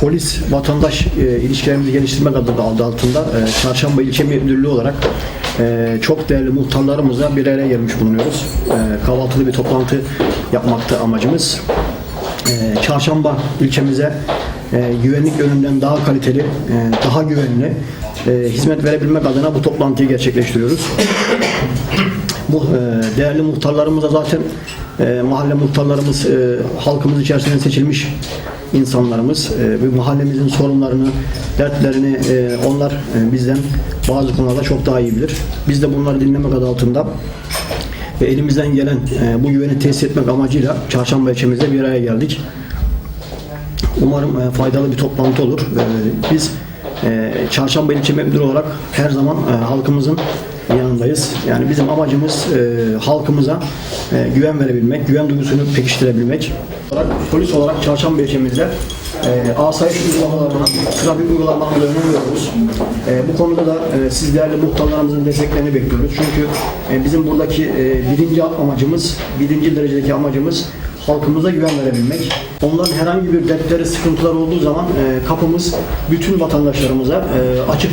Polis vatandaş e, ilişkilerimizi geliştirmek adı adı altında e, Çarşamba İlçe Müdürlüğü olarak e, çok değerli muhtarlarımızla bir araya gelmiş bulunuyoruz. E, kahvaltılı bir toplantı yapmakta amacımız. E, Çarşamba ilçemize e, güvenlik yönünden daha kaliteli, e, daha güvenli e, hizmet verebilmek adına bu toplantıyı gerçekleştiriyoruz. Bu e, değerli muhtarlarımız da zaten e, mahalle muhtarlarımız e, halkımız içerisinde seçilmiş insanlarımız ve mahallemizin sorunlarını, dertlerini e, onlar e, bizden bazı konularda çok daha iyi bilir. Biz de bunları dinlemek adı altında ve elimizden gelen e, bu güveni tesis etmek amacıyla Çarşamba ilçemizde bir araya geldik. Umarım faydalı bir toplantı olur. Biz Çarşamba İlçe Müdürü olarak her zaman halkımızın yanındayız. Yani bizim amacımız e, halkımıza e, güven verebilmek, güven duygusunu pekiştirebilmek. Olarak, polis olarak Çarşamba ilçemizde e, asayiş uygulamalarına, trafik uygulamalarına önem veriyoruz. E, bu konuda da e, siz değerli muhtarlarımızın desteklerini bekliyoruz. Çünkü e, bizim buradaki e, birinci amacımız, birinci derecedeki amacımız halkımıza güven verebilmek. Onların herhangi bir dertleri, sıkıntıları olduğu zaman e, kapımız bütün vatandaşlarımıza e, açık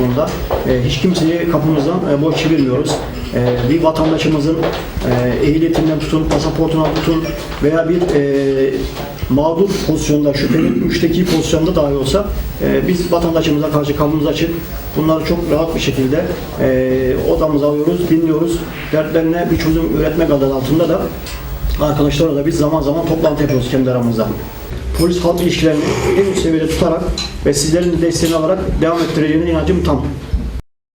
bunda. E, hiç kimseyi kapımızdan e, boş çevirmiyoruz. E, bir vatandaşımızın e, ehliyetinden tutun, pasaportuna tutun veya bir e, mağdur pozisyonda, şüpheli, müşteki pozisyonda dahi olsa e, biz vatandaşımıza karşı kapımız açık. Bunları çok rahat bir şekilde e, odamıza alıyoruz, dinliyoruz. Dertlerine bir çözüm üretmek adı altında da Arkadaşlarla da biz zaman zaman toplantı yapıyoruz kendi aramızda. Polis halk ilişkilerini en üst seviyede tutarak ve sizlerin de desteğini alarak devam ettireceğine inancım tam.